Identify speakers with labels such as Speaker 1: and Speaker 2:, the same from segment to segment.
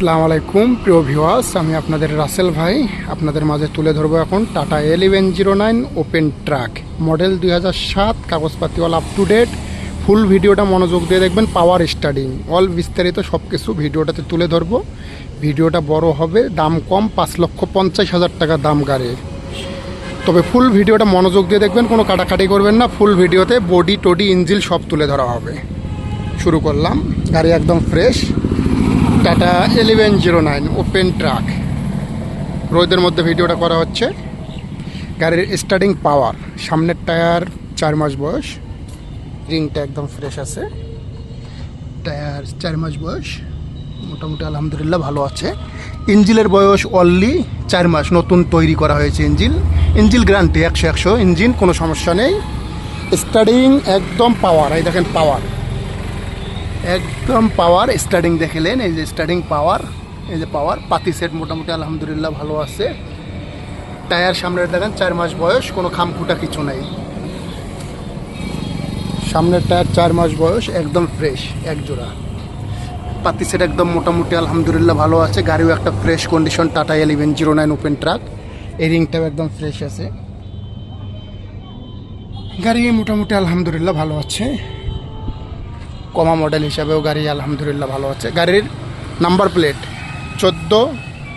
Speaker 1: আসসালামু আলাইকুম, প্রিয় ভিওয়াস আমি আপনাদের রাসেল ভাই। আপনাদের মাঝে তুলে ধরবো এখন Tata eleven zero nine open truck model দুই হাজার সাত কাগজপাতি all up to date full ভিডিওটা মনোযোগ দিয়ে দেখবেন পাওয়ার স্টার্টিং অল বিস্তারিত সব কিছু ভিডিওটাতে তুলে ধরবো। ভিডিওটা বড় হবে, দাম কম, পাঁচ লক্ষ পঞ্চাশ হাজার টাকা দাম গাড়ির। তবে ফুল ভিডিওটা মনোযোগ দিয়ে দেখবেন, কোনো কাটাকাটি করবেন না। ফুল ভিডিওতে বডি টডি ইঞ্জিল সব তুলে ধরা হবে। শুরু করলাম। গাড়ি একদম fresh Tata eleven zero nine open truck রোদের মধ্যে ভিডিওটা করা হচ্ছে। গাড়ির স্টার্টিং পাওয়ার সামনের টায়ার চার মাস বয়স। রিংটা একদম ফ্রেশ আছে। টায়ার চার মাস বয়স। মোটামুটি আলহামদুলিল্লাহ ভালো আছে। ইঞ্জিলের বয়স অনলি চার মাস। নতুন তৈরি করা হয়েছে ইঞ্জিল। ইঞ্জিল গ্যারান্টি একশো একশো। ইঞ্জিন কোনো সমস্যা নেই। স্টার্টিং একদম পাওয়ার এই দেখেন পাওয়ার একদম পাওয়ার স্টার্টিং দেখলেন এই যে স্টার্টিং পাওয়ার এই যে পাওয়ার পাতি সেট মোটামুটি আলহামদুলিল্লাহ ভালো আছে। টায়ার সামনের দেখেন, চার মাস বয়স, কোনো খামখুটা কিছু নেই। সামনের টায়ার চার মাস বয়স, একদম ফ্রেশ এক জোড়া। পাতি সেট একদম মোটামুটি আলহামদুলিল্লাহ ভালো আছে, গাড়িও একটা fresh condition Tata eleven zero nine open truck এই রিংটাও একদম ফ্রেশ আছে। গাড়ি মোটামুটি আলহামদুলিল্লাহ ভালো আছে। কমা মডেল হিসাবেও গাড়ি আলহামদুলিল্লাহ ভালো আছে। গাড়ির নাম্বার প্লেট চোদ্দ,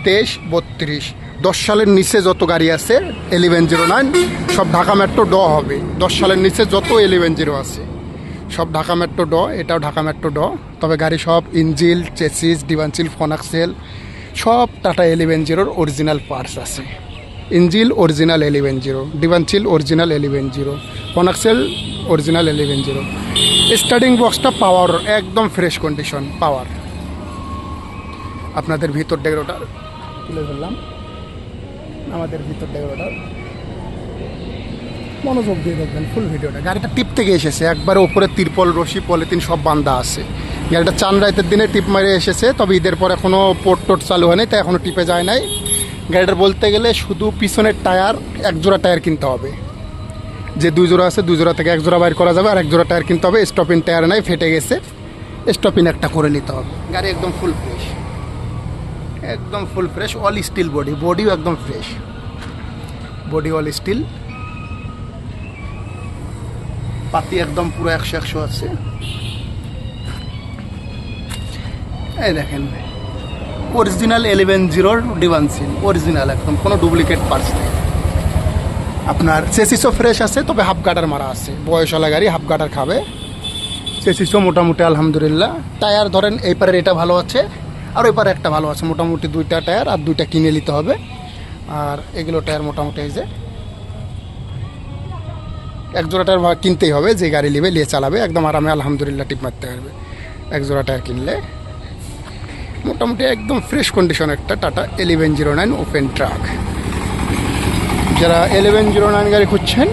Speaker 1: তেইশ, বত্রিশ। দশ সালের নিচে যত গাড়ি আছে এলিভেন জিরো নাইন সব ঢাকা মেট্রো ড হবে। দশ সালের নিচে যত এলিভেন জিরো আছে, সব ঢাকা মেট্রো ড, এটাও ঢাকা মেট্রো ড। তবে গাড়ি সব ইঞ্জিল, চেসিস ডিভানচিল ফোনাক্সেল, সব টাটা এলিভেন জিরোর অরিজিনাল পার্টস আছে। Engine original eleven zero ডিভানচিল original eleven zero front axle original eleven zero starting বক্সটা পাওয়ার একদম ফ্রেশ কন্ডিশন পাওয়ার আপনাদের ভিতর ডেগরোটার তুলে ধরলাম। আমাদের ভিতর ডেগরোটার মনোযোগ দিয়ে দেখবেন ফুল ভিডিওটা গাড়িটা টিপ থেকে এসেছে, একবারে ওপরে তিরপল, রশি, পলিথিন, সব বান্ধা আছে। গাড়িটা চান রাইতের দিনে টিপ মারে এসেছে, তবে ঈদের পর এখনও পোর্ট টোট চালু হয়নি, তাই এখনও টিপে যায় নাই। গাড়িটার বলতে গেলে শুধু পিছনের টায়ার এক জোড়া টায়ার কিনতে হবে। যে দুই জোড়া আছে, দুই জোড়া থেকে এক জোড়া বাইর করা যাবে আর এক জোড়া টায়ার কিনতে হবে। স্টপিন টায়ার নাই, ফেটে গেছে। স্টপিন একটা করে নিতে হবে। গাড়ি একদম ফুল ফ্রেশ একদম full fresh all steel body বডিও একদম ফ্রেশ বডি অল স্টিল পাতি একদম পুরো একশো একশো আছে। এই দেখেন অরিজিনাল এলেভেন জিরোর ডিভান্সিন অরিজিনাল একদম, কোনো ডুপ্লিকেট পার্টস নেই। আপনার সেসিসও ফ্রেশ আছে, তবে হাফ গাটার মারা আছে। বয়সওয়ালা গাড়ি হাফ গাটার খাবে। সেসিসও মোটামুটি আলহামদুলিল্লাহ। টায়ার ধরেন, এই পারের এটা ভালো আছে, আর ওই পারে একটা ভালো আছে। মোটামুটি দুইটা টায়ার আর দুইটা কিনে নিতে হবে। আর এগুলো টায়ার মোটামুটি এই যে এক জোড়া টায়ার কিনতেই হবে, যে গাড়ি নেবে, নিয়ে চালাবে। একদম আরামে আলহামদুলিল্লাহ টিপ মারতে পারবে। এক জোড়া টায়ার কিনলে। মোটামুটি একদম ফ্রেশ কন্ডিশন একটা Tata eleven zero nine open truck যারা এলেভেন জিরো নাইন গাড়ি খুঁজছেন,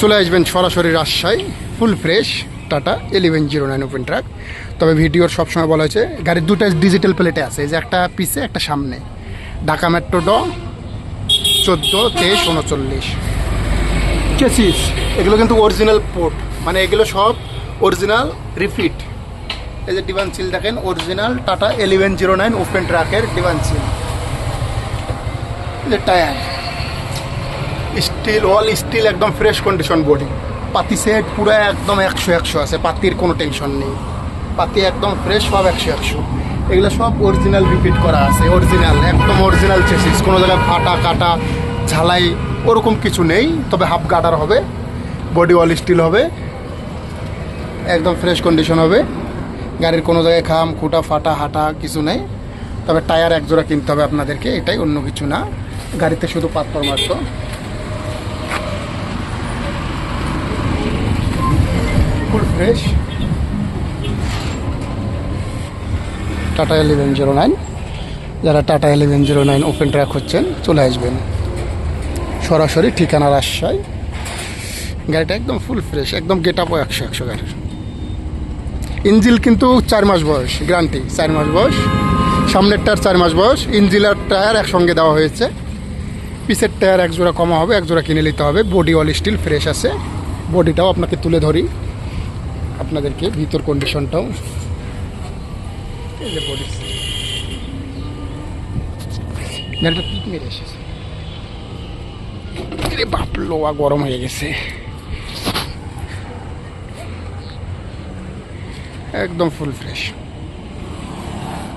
Speaker 1: চলে আসবেন সরাসরি Rajshahi full fresh Tata eleven zero nine open truck তবে ভিডিওর সবসময় বলা হয়েছে গাড়ির দুটো ডিজিটাল প্লেটে আছে যে একটা পিছে একটা সামনে। ঢাকা মেট্রো ড, চোদ্দ, তেইশ, উনচল্লিশ। চেসিস এগুলো কিন্তু অরিজিনাল পোর্ট মানে এগুলো সব অরিজিনাল রিফিট এই যে ডিভান সিল দেখেন original Tata eleven zero nine open ট্রাকের ডিভান সিল যে টায়ার স্টিল, অল স্টিল, একদম ফ্রেশ কন্ডিশন বডি পাতি সেট পুরো একদম একশো একশো আছে, পাতির কোনো টেনশন নেই। পাতি একদম ফ্রেশ সব একশো একশো। এগুলো সব অরিজিনাল রিপিট করা আছে অরিজিনাল একদম অরিজিনাল চেসিস কোনো জায়গায় ফাটা, কাটা, ঝালাই, ওরকম কিছু নেই। তবে হাফ গাটার হবে বডি অল স্টিল হবে। একদম ফ্রেশ কন্ডিশন হবে। গাড়ির কোনো জায়গায় খাম খুঁটা, ফাটা, হাঁটা কিছু নেই। তবে টায়ার এক জোড়া কিনতে হবে আপনাদেরকে, এটাই অন্য কিছু না। গাড়িতে শুধু পাথর মাত্র full fresh. Tata eleven zero nine যারা Tata eleven zero nine open truck হচ্ছেন, চলে আসবেন। সরাসরি ঠিকানা রাজশাহী গাড়িটা একদম ফুল ফ্রেশ একদম গেট আপও একশো একশো গাড়ির। ইঞ্জিল কিন্তু চার মাস বয়স গ্যারান্টি চার মাস বয়স। সামনের টায়ার চার মাস বয়স ইঞ্জিল আর টায়ার একসঙ্গে দেওয়া হয়েছে। পিসের টায়ার এক জোড়া কমা হবে এক জোড়া কিনে নিতে হবে। বডি অল স্টিল ফ্রেশ আছে। বডিটাও আপনাকে তুলে ধরি। আপনাদেরকে ভিতর কন্ডিশনটাও একটা এসেছে। বাপ লোয়া গরম হয়ে গেছে। একদম ফুল ফ্রেশ